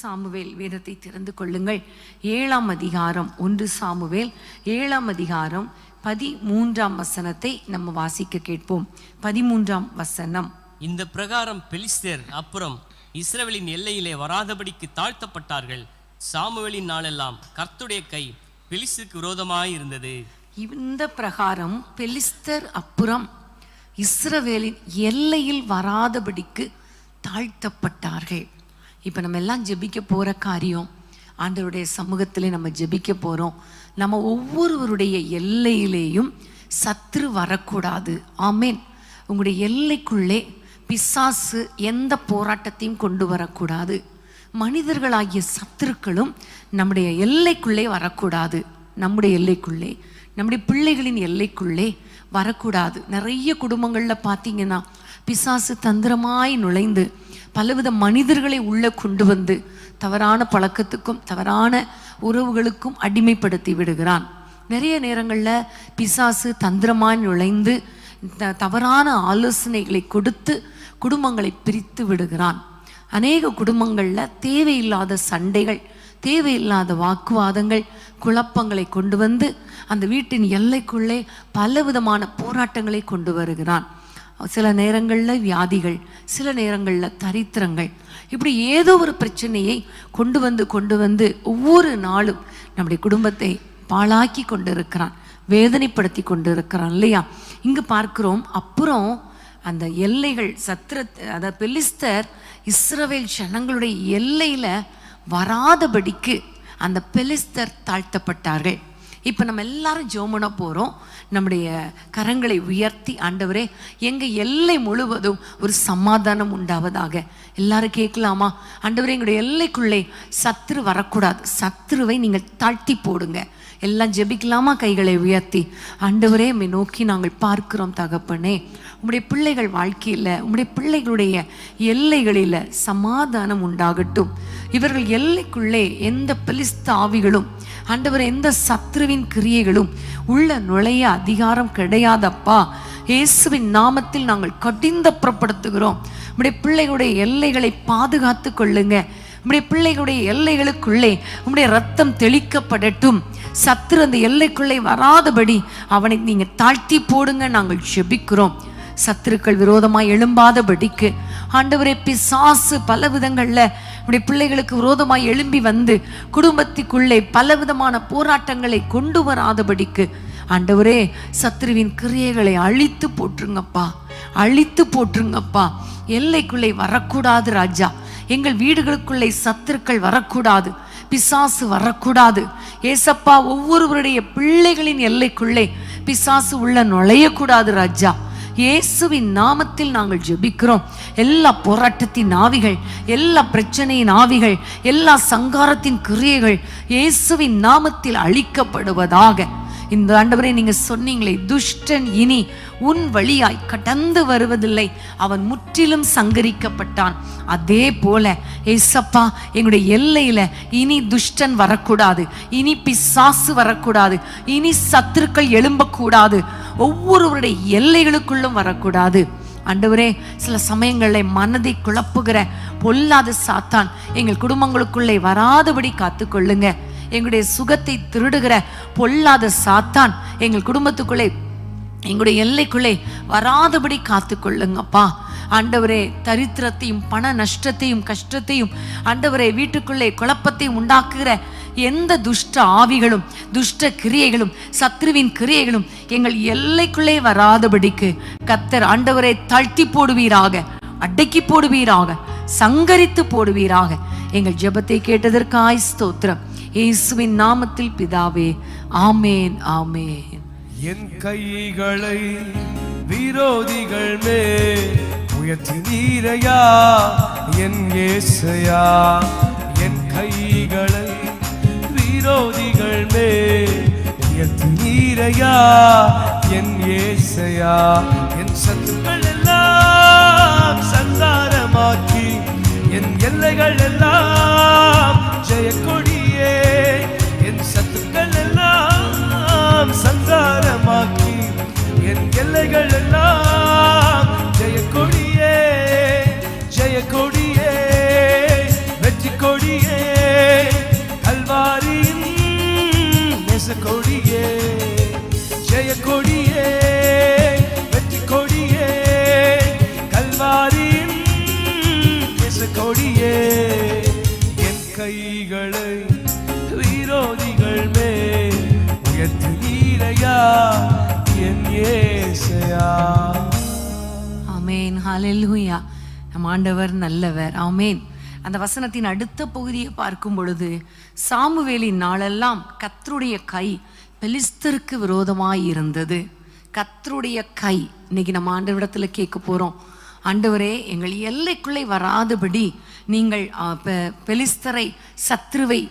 Samuel வேதத்தை திறந்து கொள்ளுங்கள். ஏழாம் அதிகாரம் ஒன்று சாமுவேல் ஏழாம் அதிகாரம் பதிமூன்றாம் வசனத்தை நம்ம வாசிக்க கேட்போம். பதிமூன்றாம் வசனம். இந்த பிரகாரம் பெலிஸ்தர் அப்புறம் இஸ்ரவேலின் எல்லையிலே வராதபடிக்கு தாழ்த்தப்பட்டார்கள். சாமுவேலின் நாளெல்லாம் கர்த்துடைய கை பெலிஸ்தருக்கு விரோதமாய் இருந்தது. இந்த பிரகாரம் பெலிஸ்தர் அப்புறம் இஸ்ரவேலின் எல்லையில் வராதபடிக்கு தாழ்த்தப்பட்டார்கள். இப்போ நம்ம எல்லாம் ஜெபிக்க போகிற காரியம் ஆண்டவருடைய சமூகத்திலே நம்ம ஜெபிக்க போகிறோம் நம்ம ஒவ்வொருவருடைய எல்லையிலேயும் சத்ரு வரக்கூடாது. ஆமேன். உங்களுடைய எல்லைக்குள்ளே பிசாசு எந்த போராட்டத்தையும் கொண்டு வரக்கூடாது. மனிதர்களாகிய சத்துருக்களும் நம்முடைய எல்லைக்குள்ளே வரக்கூடாது. நம்முடைய எல்லைக்குள்ளே நம்முடைய பிள்ளைகளின் எல்லைக்குள்ளே வரக்கூடாது. நிறைய குடும்பங்களில் பார்த்தீங்கன்னா பிசாசு தந்திரமாய் நுழைந்து பலவித மனிதர்களை உள்ளே கொண்டு வந்து தவறான பழக்கத்துக்கும் தவறான உறவுகளுக்கும் அடிமைப்படுத்தி விடுகிறான். நிறைய நேரங்களில் பிசாசு தந்திரமாய் நுழைந்து த- தவறான ஆலோசனைகளை கொடுத்து குடும்பங்களை பிரித்து விடுகிறான். அநேக குடும்பங்களில் தேவையில்லாத சண்டைகள் தேவையில்லாத வாக்குவாதங்கள் குழப்பங்களை கொண்டு வந்து அந்த வீட்டின் எல்லைக்குள்ளே பலவிதமான போராட்டங்களை கொண்டு வருகிறான். சில நேரங்களில் வியாதிகள் சில நேரங்களில் தரித்திரங்கள். இப்படி ஏதோ ஒரு பிரச்சனையை கொண்டு வந்து கொண்டு வந்து ஒவ்வொரு நாளும் நம்முடைய குடும்பத்தை பாழாக்கி கொண்டு இருக்கிறான் வேதனைப்படுத்தி கொண்டு இருக்கிறான் இல்லையா? இங்கு பார்க்கிறோம் அப்புறம் அந்த எல்லைகள் சத்திர அதாவது பெலிஸ்தர் இஸ்ரவேல் ஜனங்களுடைய எல்லையில வராதபடிக்கு அந்த பெலிஸ்தர் தாழ்த்தப்பட்டார்கள். இப்போ நம்ம எல்லாரும் ஜோமன போகிறோம் நம்முடைய கரங்களை உயர்த்தி ஆண்டவரே எங்கள் எல்லை முழுவதும் ஒரு சமாதானம் உண்டாவதாக. எல்லாரும் கேட்கலாமா? ஆண்டவரே எங்களுடைய எல்லைக்குள்ளே சத்துரு வரக்கூடாது. சத்துருவை நீங்கள் தாழ்த்தி போடுங்க. எல்லாம் ஜெபிக்கலாமா கைகளை உயர்த்தி? ஆண்டவரே உம்மை நோக்கி நாங்கள் பார்க்கிறோம் தகப்பனே. உம்முடைய பிள்ளைகள் வாழ்க்கையில் உம்முடைய பிள்ளைகளுடைய எல்லைகளில் சமாதானம் உண்டாகட்டும். இவர்கள் எல்லைக்குள்ளே எந்த பெலிஸ்த ஆவிகளும் ஆண்டவர் எந்த சத்ருவின் கிரியைகளும் உள்ள நுழைய அதிகாரம் கிடையாதப்பா. இயேசுவின் நாமத்தில் நாங்கள் கடிந்த புறப்படுத்துகிறோம். உம்முடைய பிள்ளைகளுடைய எல்லைகளை பாதுகாத்து கொள்ளுங்க. உம்முடைய பிள்ளைகளுடைய எல்லைகளுக்குள்ளே உம்முடைய ரத்தம் தெளிக்கப்படட்டும். சத்துரு அந்த எல்லைக்குள்ளே வராதபடி அவனை நீங்க தாழ்த்தி போடுங்க நாங்கள் ஜெபிக்கிறோம். சத்துருக்கள் விரோதமாய் எழும்பாதபடிக்கு ஆண்டவரே பிசாசு பல விதங்கள்ல உடைய பிள்ளைகளுக்கு விரோதமாய் எழும்பி வந்து குடும்பத்துக்குள்ளே பலவிதமான போராட்டங்களை கொண்டு வராதபடிக்கு ஆண்டவரே சத்ருவின் கிரியைகளை அழித்து போட்டுருங்கப்பா அழித்து போட்டுருங்கப்பா எல்லைக்குள்ளே வரக்கூடாது ராஜா. எங்கள் வீடுகளுக்குள்ளே சத்துருக்கள் வரக்கூடாது. பிசாசு வரக்கூடாது. ஏசப்பா ஒவ்வொருவருடைய பிள்ளைகளின் எல்லைக்குள்ளே பிசாசு உள்ள நுழையக்கூடாது ராஜா. இயேசுவின் நாமத்தில் நாங்கள் ஜெபிக்கிறோம். எல்லா போராட்டத்தின் ஆவிகள் எல்லா பிரச்சனையின் ஆவிகள் எல்லா சங்காரத்தின் கிரியைகள் இயேசுவின் நாமத்தில் அழிக்கப்படுவதாக. இந்த ஆண்டவரே நீங்க சொன்னீங்களே துஷ்டன் இனி உன் வழியாய் கடந்து வருவதில்லை. அவன் முற்றிலும் சங்கரிக்கப்பட்டான். அதே போல ஏசப்பா எங்களுடைய எல்லையில இனி துஷ்டன் வரக்கூடாது. இனி பிசாசு வரக்கூடாது. இனி சத்துருக்கள் எழும்பக்கூடாது. ஒவ்வொருவருடைய எல்லைகளுக்குள்ளும் வரக்கூடாது. ஆண்டவரே சில சமயங்களில் மனதை குழப்புகிற பொல்லாத சாத்தான் எங்கள் குடும்பங்களுக்குள்ளே வராதபடி காத்துக்கொள்ளுங்க. எங்களுடைய சுகத்தை திருடுகிற பொல்லாத சாத்தான் எங்கள் குடும்பத்துக்குள்ளே எங்களுடைய எல்லைக்குள்ளே வராதபடி காத்துக்கொள்ளுங்கப்பா. ஆண்டவரே தரித்திரத்தையும் பண நஷ்டத்தையும் கஷ்டத்தையும் ஆண்டவரே வீட்டுக்குள்ளே குழப்பத்தையும் உண்டாக்குகிற எந்த துஷ்ட ஆவிகளும் துஷ்ட கிரியைகளும் சத்ருவின் கிரியைகளும் எங்கள் எல்லைக்குள்ளே வராதபடிக்கு கத்தர் ஆண்டவரை தழ்த்தி போடுவீராக அடக்கி போடுவீராக சங்கரித்து போடுவீராக. எங்கள் ஜெபத்தை கேட்டதற்காய் ஸ்தோத்திரம். இயேசுவின் நாமத்தில் பிதாவே ஆமேன் ஆமேன். என் கைகளை விரோதிகள் மேல் உயர்த்தி நீரையா? என் ஏசையா? என் கைகளை விரோதிகள் மேல் உயர்த்தி நீரையா? என் ஏசையா? என் சத்துக்கள் எல்லாம் சந்தாரமாக்கி என் எல்லைகள் எல்லாம் ஜெயக்கொடிய தேவதைகள் எல்லாம். ஜெய கொடியே ஜெய கொடியே வெற்றி கொடியே கல்வாரியின் நெச கொடியே. ஜெய கொடியே வெற்றி கொடியே கல்வாரியின் நெச கொடியே. என் கைகளை விரோதிகள் மேல் உயர்த்து நீரையா நம் ஆண்டவர் நல்லவர். ஆமேன். அந்த வசனத்தின் அடுத்த பகுதியை பார்க்கும் பொழுது சாமுவேலின் நாளெல்லாம் கத்தருடைய கை பெலிஸ்தருக்கு விரோதமாய் இருந்தது. கத்தருடைய கை. இன்னைக்கு நம்ம ஆண்டவரிடத்துல கேட்க போறோம். ஆண்டவரே எங்கள் எல்லைக்குள்ளே வராதபடி நீங்கள் பெ- பெலிஸ்தரை சத்ருவை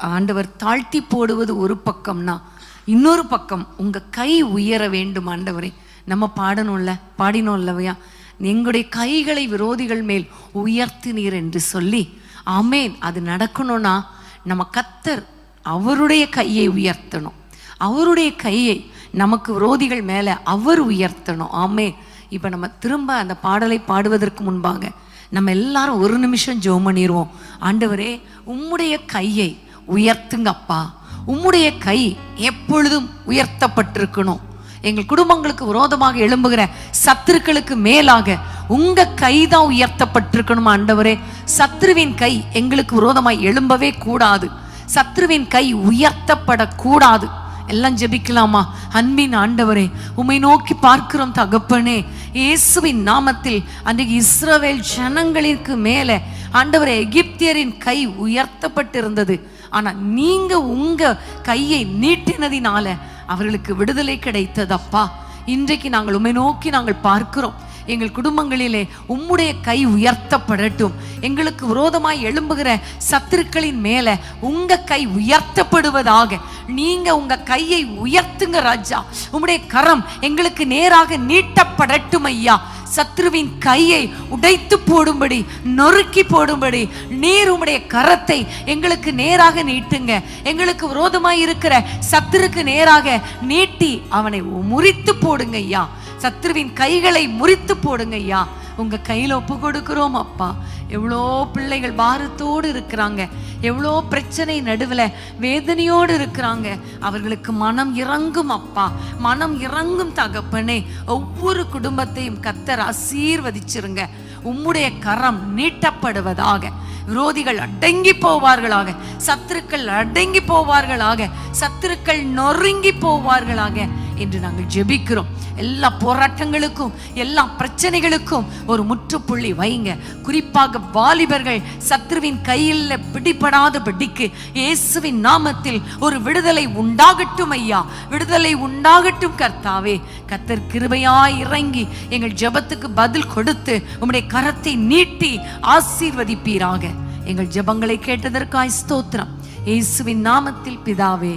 ஆண்டவர் தாழ்த்தி போடுவது ஒரு பக்கம்னா இன்னொரு பக்கம் உங்கள் கை உயர வேண்டும் ஆண்டவரே. நம்ம பாடணும்ல? பாடினோம் இல்லவையா எங்களுடைய கைகளை விரோதிகள் மேல் உயர்த்தினீர் என்று சொல்லி ஆமேன். அது நடக்கணும்னா நம்ம கத்தர் அவருடைய கையை உயர்த்தணும். அவருடைய கையை நமக்கு விரோதிகள் மேலே அவர் உயர்த்தணும். ஆமே இப்போ நம்ம திரும்ப அந்த பாடலை பாடுவதற்கு முன்பாக நம்ம எல்லாரும் ஒரு நிமிஷம் ஜோம் பண்ணிடுவோம் ஆண்டவரே உம்முடைய கையை உயர்த்துங்கப்பா உம்முடைய கை எப்பொழுதும் உயர்த்தப்பட்டிருக்கணும். எங்கள் குடும்பங்களுக்கு விரோதமாக எழும்புகிற சத்துருக்களுக்கு மேலாக உங்க கை தான் உயர்த்தப்பட்டிருக்கணும் ஆண்டவரே? சத்ருவின் கை எங்களுக்கு விரோதமாய் எழும்பவே கூடாது. சத்ருவின் கை உயர்த்தப்படக்கூடாது. எல்லாம் ஜெபிக்கலாமா? அன்பின் ஆண்டவரே உம்மை நோக்கி பார்க்கிறோம் தகப்பனே. இயேசுவின் நாமத்தில் அன்றைக்கு இஸ்ரவேல் ஜனங்களிற்கு மேலே ஆண்டவரே எகிப்தியரின் கை உயர்த்தப்பட்டிருந்தது. ஆனா நீங்க உங்க கையை நீட்டினதினால அவர்களுக்கு விடுதலை கிடைத்ததப்பா. இன்றைக்கு நாங்கள் உண்மை நோக்கி நாங்கள் பார்க்கிறோம். எங்கள் குடும்பங்களிலே உம்முடைய கை உயர்த்தப்படட்டும். எங்களுக்கு விரோதமாய் எழும்புகிற சத்துருக்களின் மேல உங்க கை உயர்த்தப்படுவதாக. நீங்க உங்க கையை உயர்த்துங்க ராஜா. உம்முடைய கரம் எங்களுக்கு நேராக நீட்டப்படட்டும் ஐயா. சத்ருவின் கையை உடைத்து போடும்படி நொறுக்கி போடும்படி நீர் உம்முடைய கரத்தை எங்களுக்கு நேராக நீட்டுங்க. எங்களுக்கு விரோதமாய் இருக்கிற சத்துருக்கு நேராக நீட்டி அவனை முறித்து போடுங்க ஐயா. சத்ருவின் கைகளை முறித்து போடுங்க ஐயா. உங்க கையில் ஒப்பு கொடுக்குறோம் அப்பா. எவ்வளோ பிள்ளைகள் பாரத்தோடு இருக்கிறாங்க. எவ்வளோ பிரச்சனை நடுவில் வேதனையோடு இருக்கிறாங்க. அவர்களுக்கு மனம் இறங்கும் அப்பா. மனம் இறங்கும் தகப்பனே ஒவ்வொரு குடும்பத்தையும் கத்தர் ஆசீர்வதிச்சிருங்க. உம்முடைய கரம் நீட்டப்படுவதாக. விரோதிகள் அடங்கி போவார்களாக. சத்துருக்கள் அடங்கி போவார்களாக. சத்துருக்கள் நொறுங்கி போவார்களாக. என்று நாங்கள் ஜெபிக்கிறோம். எல்லா போராட்டங்களுக்கும் எல்லா பிரச்சனைகளுக்கும் ஒரு முற்றுப்புள்ளி வைங்க. குறிப்பாக வாலிபர்கள் சத்ருவின் கையில் பிடிபடாதபடிக்கு இயேசுவின் நாமத்தில் ஒரு விடுதலை உண்டாகட்டும் ஐயா. விடுதலை உண்டாகட்டும் கர்த்தாவே. கத்தர் கிருபையாய் இறங்கி எங்கள் ஜெபத்துக்கு பதில் கொடுத்து உம்முடைய கரத்தை நீட்டி ஆசீர்வதிப்பீராக. எங்கள் ஜெபங்களை கேட்டதற்காய் ஸ்தோத்திரம். இயேசுவின் நாமத்தில் பிதாவே.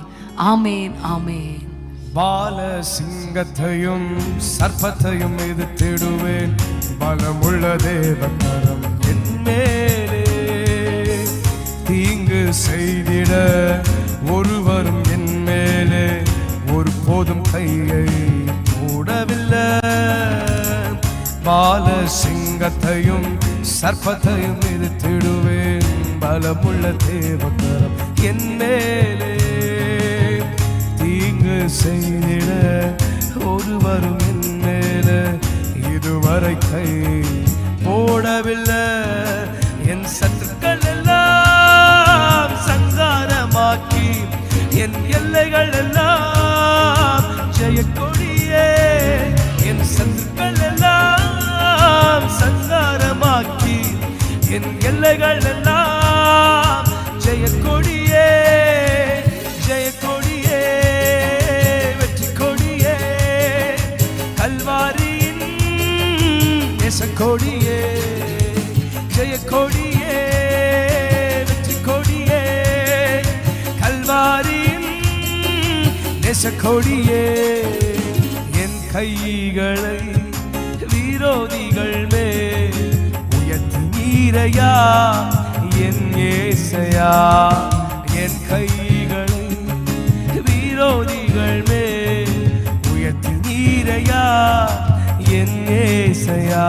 ஆமேன் ஆமேன். பால சிங்கத்தையும் சர்ப்பத்தையும் எதிர்த்திடுவேன். பலமுள்ள தேவக்கரம் என்மேலே தீங்கு செய்திட ஒருவரும் என் மேலே. ஒரு போதும் கையை மூடவில்லை. பால சிங்கத்தையும் சர்ப்பத்தையும் எதிர்த்திடுவேன். பலமுள்ள தேவக்கரம் என் கொடியே என் கைகளை விரோதிகள் மேல் உயர்த்தி நீரையா என் ஏசையா என் கைகளை விரோதிகள் மேல் உயர்த்தி நீரையா என் ஏசையா.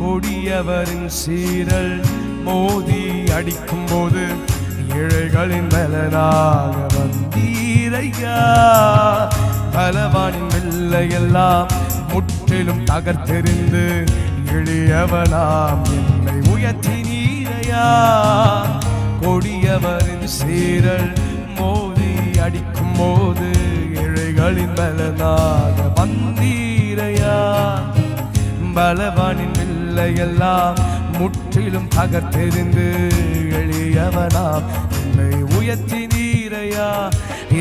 கொடியவரின் சீரல் மோதி அடிக்கும் போது ஏழைகளின் பலனாக ஐயா. பலவானின் வெள்ளையெல்லாம் முற்றிலும் தகர்த்தெறிந்து எளியவனாம் என்னை உயர்த்தி நீரையா. கொடியவரின் சீரல் மோதி அடிக்கும் போது இழைகளின் பலனாக வந்தீரையா. பலவானின் வில்லையெல்லாம் முற்றிலும் தகர்த்தெறிந்து எளியவனாம் என்னை உயர்த்தி நீரையா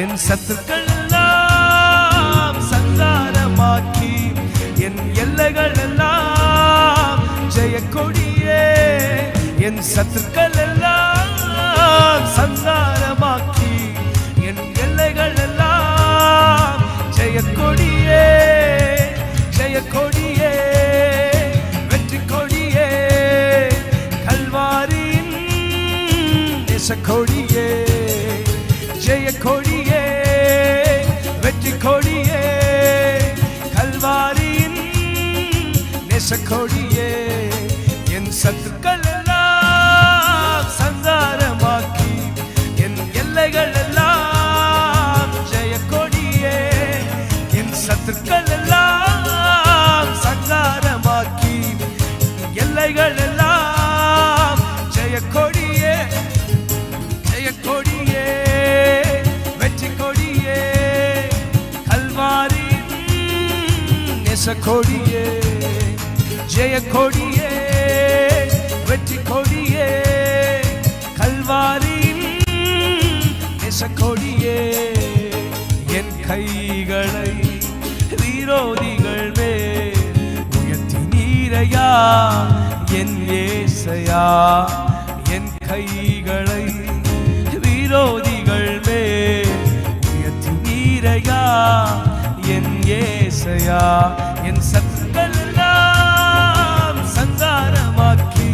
என் சத்துக்கள் எல்லாம் சங்காரமாக்கி என் எல்லைகள் எல்லாம் ஜெயக்கொடியே என் சத்துக்கள் கொடியே ஜெய கொடியே வெற்றி கொடியே கல்வாரியின் நெசக்கொடியே என் கைகளை விரோதிகள் மேல் உயர்த்தி நீரையா என் ஏசையா என் கைகளை விரோதி ஏசையா என் சத்துக்கள் எல்லாம் சங்காரமாக்கி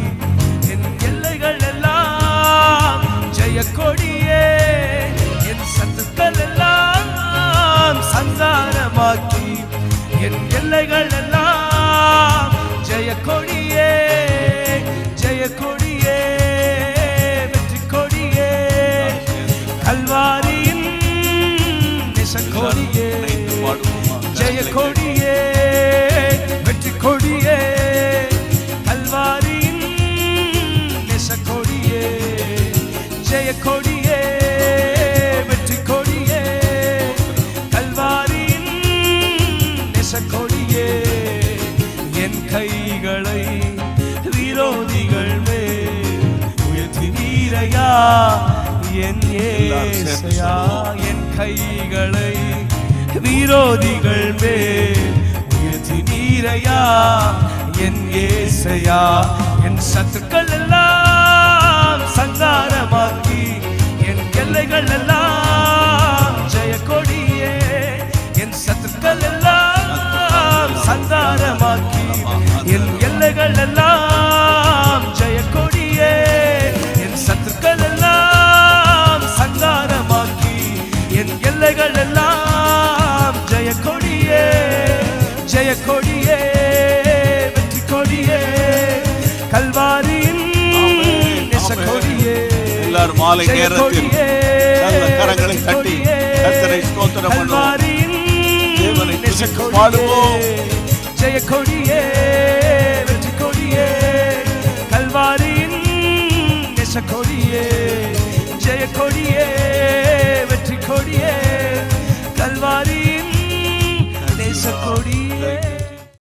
என் எல்லைகள் எல்லாம் ஜெயக்கொடியே என் சத்துக்கள் எல்லாம் சங்காரமாக்கி என் எல்லைகள் எல்லாம் ஜெயக்கொடியே ஜெயக்கொடியே ஜெயக்கொடியே வெற்றி கொடியே கல்வாரியின் நெசக்கொடியே ஜெயக்கொடியே வெற்றி கொடியே கல்வாரியின் நெசக்கொடியே என் கைகளை விரோதிகள் மேல் உயர்த்தி நீரையா என் ஏசையா என் கைகளை விரோதிகள் மேல் உயர்த்தி நீரையா? என் ஏசையா? என் சத்துக்கள் எல்லாம் சங்காரமாக்கி என் எல்லைகள் எல்லாம் எல்லாரும் மாலை நேரத்தில் நல்ல கரங்களை தட்டி கர்த்தரை ஸ்தோத்திரம் பண்ணுவோம். தேவனை பாடுவோம். ஜெய கொடியே வெற்றி கொடியே கல்வாரியின் நெச கொடியே ஜெய கொடியே வெற்றி கொடியே கல்வாரியின் நேச கொடியே